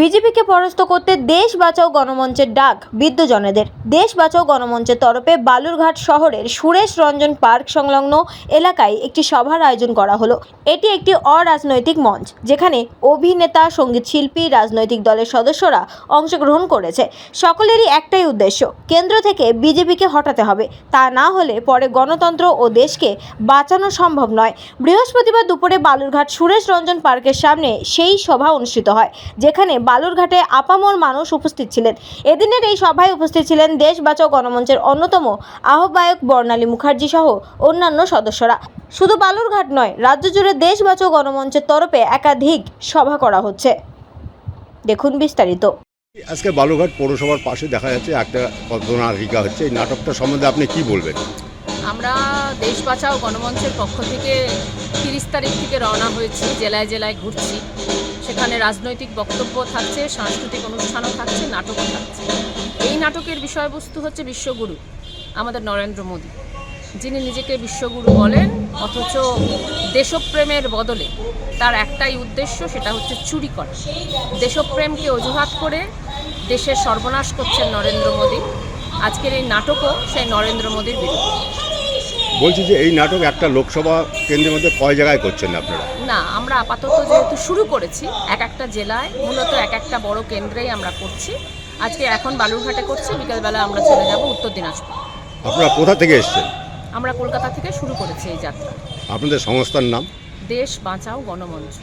বিজেপিকে পরাস্ত করতে দেশ বাঁচাও গণমঞ্চের ডাক বিদ্যজনেদের দেশ বাঁচাও গণমঞ্চের তরফে বালুরঘাট শহরের সুরেশ রঞ্জন পার্ক সংলগ্ন এলাকায় একটি সভার আয়োজন করা হলো। এটি একটি অরাজনৈতিক মঞ্চ, যেখানে অভিনেতা, সংগীত শিল্পী, রাজনৈতিক দলের সদস্যরা অংশগ্রহণ করেছে। সকলেরই একটাই উদ্দেশ্য, কেন্দ্র থেকে বিজেপিকে হটাতে হবে। তা না হলে পরে গণতন্ত্র ও দেশকে বাঁচানো সম্ভব নয়। বৃহস্পতিবার দুপুরে বালুরঘাট সুরেশ রঞ্জন পার্কের সামনে সেই সভা অনুষ্ঠিত হয়, যেখানে বালুরঘাটে আপামর মানুষ উপস্থিত ছিলেন। এদিনের এই সভায় উপস্থিত ছিলেন দেশ বাঁচাও গণমঞ্চের অন্যতম আহ্বায়ক বর্ণালী মুখার্জি সহ অন্যান্য সদস্যরা। শুধু বালুরঘাট নয় রাজ্য জুড়ে দেশ বাঁচাও গণমঞ্চের তরফে একাধিক সভা করা হচ্ছে। দেখুন বিস্তারিত। আজকে বালুঘাট পৌরসভার পাশে দেখা যাচ্ছে একটা পদ্মনাটিকা হচ্ছে। এই নাটকটা সম্বন্ধে আপনি কি বলবেন? আমরা দেশ বাঁচাও গণমঞ্চের পক্ষ থেকে তিরিশ তারিখ থেকে রওনা হয়েছি জেলায় জেলায় ঘুরছি। সেখানে রাজনৈতিক বক্তব্য থাকছে, সাংস্কৃতিক অনুষ্ঠানও থাকছে, নাটকও থাকছে। এই নাটকের বিষয়বস্তু হচ্ছে বিশ্বগুরু, আমাদের নরেন্দ্র মোদী। যিনি নিজেকে বিশ্বগুরু বলেন, অথচ দেশপ্রেমের বদলে তার একটাই উদ্দেশ্য, সেটা হচ্ছে চুরি করা। দেশপ্রেমকে অজুহাত করে দেশের সর্বনাশ করছেন নরেন্দ্র মোদী। আজকের এই নাটকও সেই নরেন্দ্র মোদীর বিরুদ্ধে। বলছি যে এই নাটক একটা লোকসভা কেন্দ্রের মধ্যে কয় জায়গায় করছেন আপনারা? না আমরা আপাতত যেহেতু শুরু করেছি এক একটা জেলায় মূলত এক একটা বড় কেন্দ্রেই আমরা করছি। আজকে এখন বালুরঘাটে করছি বিকালবেলা আমরা চলে যাব উত্তর দিনাজপুর। আপনারা কোথা থেকে এসছেন? আমরা কলকাতা থেকে শুরু করেছি এই যাত্রা। আপনাদের সংস্থার নাম? দেশ বাঁচাও গণমঞ্চ।